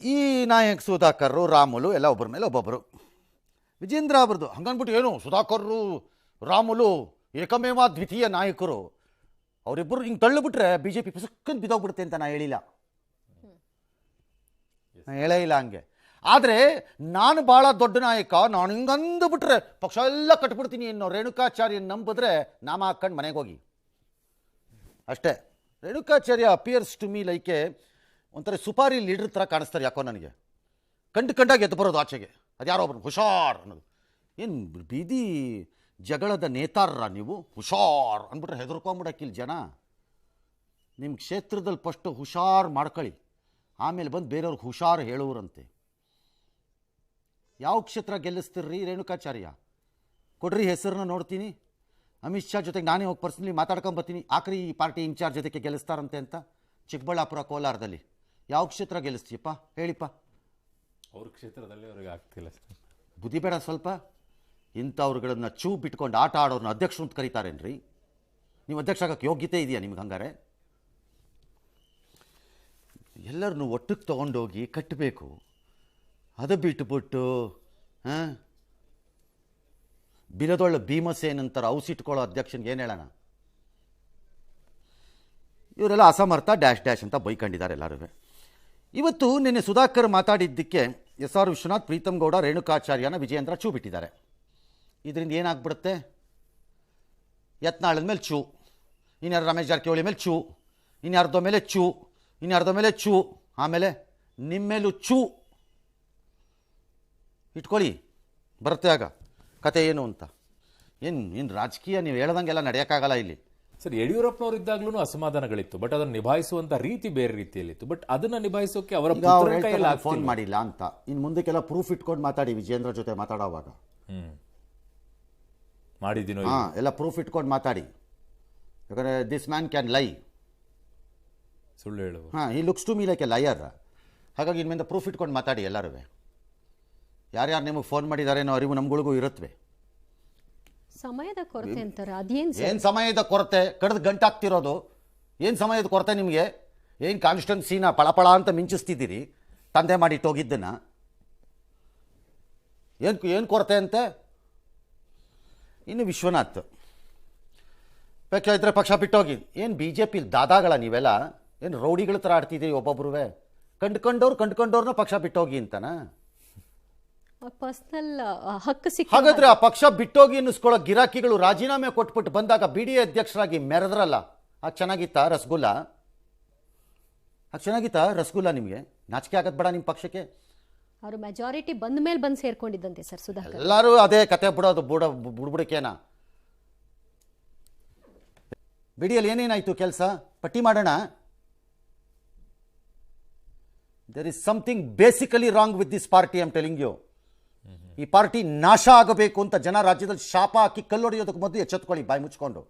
ಈ ನಾಯಕ್ ಸುಧಾಕರ್ರು ರಾಮುಲು ಎಲ್ಲ ಒಬ್ಬರ ಮೇಲೆ ಒಬ್ಬೊಬ್ಬರು ವಿಜೇಂದ್ರ ಅವ್ರದ್ದು ಹಂಗನ್ಬಿಟ್ಟು ಏನು ಸುಧಾಕರ್ರು ರಾಮುಲು ಏಕಮೇವ ದ್ವಿತೀಯ ನಾಯಕರು ಅವರಿಬ್ಬರು ಹಿಂಗೆ ತಳ್ಳಿಬಿಟ್ರೆ ಬಿ ಜೆ ಪಿ ಪುಸಕ್ಕಂತ ಬಿದ್ದೋಗ್ಬಿಡುತ್ತೆ ಅಂತ ನಾ ಹೇಳಿಲ್ಲ. ನಾ ಹೇಳೇ ಇಲ್ಲ ಹಂಗೆ. ಆದರೆ ನಾನು ಭಾಳ ದೊಡ್ಡ ನಾಯಕ ನಾನು ಹಿಂಗೆ ಅಂದುಬಿಟ್ರೆ ಪಕ್ಷ ಎಲ್ಲ ಕಟ್ಬಿಡ್ತೀನಿ ಅನ್ನೋ ರೇಣುಕಾಚಾರ್ಯ ನಂಬಿದ್ರೆ ನಾಮ ಹಾಕ್ಕೊಂಡು ಮನೆಗೆ ಹೋಗಿ. ಅಷ್ಟೇ. Renukacharya appears to me like ಒಂಥರ ಸುಪಾರಿ ಲೀಡರ್ ಥರ ಕಾಣಿಸ್ತಾರೆ ಯಾಕೋ ನನಗೆ. ಕಂಡು ಕಂಡಾಗ ಎದ್ದು ಬರೋದು ಆಚೆಗೆ. ಅದು ಯಾರೋ ಒಬ್ಬರು ಹುಷಾರ್ ಅನ್ನೋದು. ಏನು ಬೀದಿ ಜಗಳದ ನೇತಾರರ ನೀವು? ಹುಷಾರ್ ಅಂದ್ಬಿಟ್ರೆ ಹೆದರ್ಕೊಂಬಿಡಕ್ಕಿಲ್ಲ ಜನ. ನಿಮ್ಮ ಕ್ಷೇತ್ರದಲ್ಲಿ ಫಸ್ಟು ಹುಷಾರ್ ಮಾಡ್ಕೊಳ್ಳಿ. ಆಮೇಲೆ ಬಂದು ಬೇರೆಯವ್ರಿಗೆ ಹುಷಾರು ಹೇಳುವರಂತೆ. ಯಾವ ಕ್ಷೇತ್ರ ಗೆಲ್ಲಿಸ್ತಿರ್ರಿ ರೇಣುಕಾಚಾರ್ಯ? ಕೊಡ್ರಿ ಹೆಸರನ್ನ ನೋಡ್ತೀನಿ. ಅಮಿತ್ ಶಾ ಜೊತೆಗೆ ನಾನೇ ಹೋಗಿ ಪರ್ಸನಲಿ ಮಾತಾಡ್ಕೊಂಬರ್ತೀನಿ ಆಕ್ರಿ ಈ ಪಾರ್ಟಿ ಇನ್ಚಾರ್ಜ್ ಜೊತೆಗೆ ಗೆಲ್ಲಿಸ್ತಾರಂತೆ ಅಂತ ಚಿಕ್ಕಬಳ್ಳಾಪುರ ಕೋಲಾರದಲ್ಲಿ. ಯಾವ ಕ್ಷೇತ್ರ ಗೆಲ್ಲಿಸ್ತೀಯಪ್ಪ? ಹೇಳಿಪ್ಪ. ಅವ್ರ ಕ್ಷೇತ್ರದಲ್ಲಿ ಅವ್ರಿಗೆ ಆಗ್ತಿಲ್ಲ ಸರ್ ಬುದ್ಧಿ ಬೇಡ ಸ್ವಲ್ಪ. ಇಂಥವ್ರುಗಳನ್ನ ಚೂ ಬಿಟ್ಕೊಂಡು ಆಟ ಆಡೋರ್ನ ಅಧ್ಯಕ್ಷರು ಅಂತ ಕರೀತಾರೇನ್ರಿ? ನೀವು ಅಧ್ಯಕ್ಷ ಆಗಕ್ಕೆ ಯೋಗ್ಯತೆ ಇದೆಯಾ ನಿಮ್ಗೆ ಹಂಗಾರೆ? ಎಲ್ಲರನ್ನು ಒಟ್ಟಿಗೆ ತೊಗೊಂಡೋಗಿ ಕಟ್ಟಬೇಕು. ಅದು ಬಿಟ್ಬಿಟ್ಟು ಹಾಂ? ಬಿಲದೊಳ್ಳ ಭೀಮಸೇನ್ ಅಂತಾರೆ ಔಸಿಟ್ಕೊಳ್ಳೋ ಅಧ್ಯಕ್ಷನಿಗೆ ಏನು ಹೇಳೋಣ? ಇವರೆಲ್ಲ ಅಸಮರ್ಥ ಡ್ಯಾಶ್ ಡ್ಯಾಶ್ ಅಂತ ಬೈಕೊಂಡಿದ್ದಾರೆ ಎಲ್ಲರೂ ಇವತ್ತು ನಿನ್ನೆ ಸುಧಾಕರ್ ಮಾತಾಡಿದ್ದಕ್ಕೆ ಎಸ್ ಆರ್ ವಿಶ್ವನಾಥ್, ಪ್ರೀತಮ್ ಗೌಡ, ರೇಣುಕಾಚಾರ್ಯನ ವಿಜಯೇಂದ್ರ ಚೂ ಬಿಟ್ಟಿದ್ದಾರೆ ಇದರಿಂದ ಏನಾಗ್ಬಿಡುತ್ತೆ? ಯತ್ನಾಳದ ಮೇಲೆ ಚೂ. ಇನ್ಯಾರು ರಮೇಶ್ ಜಾರಕಿಹೊಳಿ ಮೇಲೆ ಚೂ. ಇನ್ಯಾರ್ದೋ ಮೇಲೆ ಚೂ. ಇನ್ಯಾರ್ದೋ ಮೇಲೆ ಚೂ. ಆಮೇಲೆ ನಿಮ್ಮ ಮೇಲೂ ಚೂ. ಇಟ್ಕೊಳ್ಳಿ. ಬರುತ್ತೆ ಆಗ. ಕತೆ ಏನು ಅಂತ? ಏನು ಇನ್ನು ರಾಜಕೀಯ, ನೀವು ಹೇಳ್ದಂಗೆಲ್ಲ ನಡೆಯೋಕ್ಕಾಗಲ್ಲ ಇಲ್ಲಿ. ಸರ್ ಯಡಿಯೂರಪ್ಪನವರು ಇದ್ದಾಗ್ಲೂ ಅಸಮಾಧಾನಗಳಿತ್ತು ಬಟ್ ಅದನ್ನ ನಿಭಾಯಿಸುವಂತ ರೀತಿ ಬೇರೆ ರೀತಿಯಲ್ಲಿತ್ತು. ಬಟ್ ಅದನ್ನ ನಿಭಾಯಿಸೋಕೆ ಅವರ ಫೋನ್ ಮಾಡಿಲ್ಲ ಅಂತ. ಇನ್ನು ಮುಂದಕ್ಕೆಲ್ಲ ಪ್ರೂಫ್ ಇಟ್ಕೊಂಡು ಮಾತಾಡಿ ವಿಜೇಂದ್ರ ಜೊತೆ ಮಾತಾಡೋವಾಗ. ಹ್ಮ್. ಮಾಡಿದ್ದೀನೋ ಹಾಂ ಎಲ್ಲ ಪ್ರೂಫ್ ಇಟ್ಕೊಂಡು ಮಾತಾಡಿ. ಯಾಕಂದ್ರೆ ದಿಸ್ ಮ್ಯಾನ್ ಕ್ಯಾನ್ ಲೈ ಸುಳ್ಳು ಹೇಳು ಹಾಂ ಈ looks to me like a liar ಹಾಗಾಗಿ ಇನ್ಮೇಲೆ ಪ್ರೂಫ್ ಇಟ್ಕೊಂಡು ಮಾತಾಡಿ ಎಲ್ಲರೂ ಯಾರ್ಯಾರು ನಿಮಗೆ ಫೋನ್ ಮಾಡಿದ್ದಾರೆ ಅನ್ನೋ ಅರಿವು ನಮ್ಗಳಿಗೂ ಇರುತ್ತವೆ ಸಮಯದ ಕೊರತೆ ಅಂತಾರೆ. ಅದೇನು ಏನು ಸಮಯದ ಕೊರತೆ? ಕಡ್ದು ಗಂಟಾಗ್ತಿರೋದು. ಏನು ಸಮಯದ ಕೊರತೆ ನಿಮಗೆ? ಏನು ಕಾನ್ಸ್ಟೆನ್ಸಿನ ಪಳಪಳ ಅಂತ ಮಿಂಚಿಸ್ತಿದ್ದೀರಿ? ತಂದೆ ಮಾಡಿಟ್ಟೋಗಿದ್ದನ್ನ ಏನು ಏನು ಕೊರತೆ ಅಂತೆ? ಇನ್ನು ವಿಶ್ವನಾಥ್. ಬೇಕಾದ್ರೆ ಪಕ್ಷ ಬಿಟ್ಟೋಗಿ ಏನು ಬಿ ಜೆ ಪಿ ದಾದಾಗಳ ನೀವೆಲ್ಲ? ಏನು ರೌಡಿಗಳ ಥರ ಆಡ್ತಿದ್ದೀರಿ ಒಬ್ಬೊಬ್ರುವೆ? ಕಂಡ್ಕೊಂಡವ್ರು ಕಂಡ್ಕೊಂಡವ್ರನ್ನ ಪಕ್ಷ ಬಿಟ್ಟೋಗಿ ಅಂತನಾ? ಪರ್ಸನಲ್ ಹಕ್ಕು ಸಿಕ್ಕ ಹಾಗಾದ್ರೆ ಆ ಪಕ್ಷ ಬಿಟ್ಟೋಗಿ ಅನ್ನಿಸ್ಕೊಳ್ಳೋ ಗಿರಾಕಿಗಳು ರಾಜೀನಾಮೆ ಕೊಟ್ಬಿಟ್ಟು ಬಂದಾಗ ಬಿ ಡಿ ಎ ಅಧ್ಯಕ್ಷರಾಗಿ ಮೆರೆದ್ರಲ್ಲ? ಅದು ಚೆನ್ನಾಗಿತ್ತಾ ರಸಗುಲ್ಲ? ಅದು ಚೆನ್ನಾಗಿತ್ತಾ ರಸಗುಲ್ಲ ನಿಮಗೆ? ನಾಚಿಕೆ ಆಗದ್ ಬೇಡ ನಿಮ್ಮ ಪಕ್ಷಕ್ಕೆ? ಅವರು ಮೆಜಾರಿಟಿ ಬಂದ ಮೇಲೆ ಬಂದು ಸೇರ್ಕೊಂಡಿದ್ದಂತೆ ಸರ್ ಸುಧಾ ಎಲ್ಲರೂ ಅದೇ ಕತೆ ಬಿಡೋದು ಬುಡ ಬುಡ್ಬುಡಕೇನ. ಬಿಡಿಯಲ್ಲಿ ಏನೇನಾಯ್ತು ಕೆಲಸ? ಪಟ್ಟಿ ಮಾಡೋಣ? There is something basically wrong with this party I'm telling you ಈ ಪಾರ್ಟಿ ನಾಶ ಆಗಬೇಕು ಅಂತ ಜನ ರಾಜ್ಯದಲ್ಲಿ ಶಾಪ ಹಾಕಿ ಕಲ್ಲೊಡೆಯೋದಕ್ಕೆ ಮೊದಲು ಎಚ್ಚೆತ್ಕೊಳ್ಳಿ ಬಾಯಿ ಮುಚ್ಕೊಂಡು.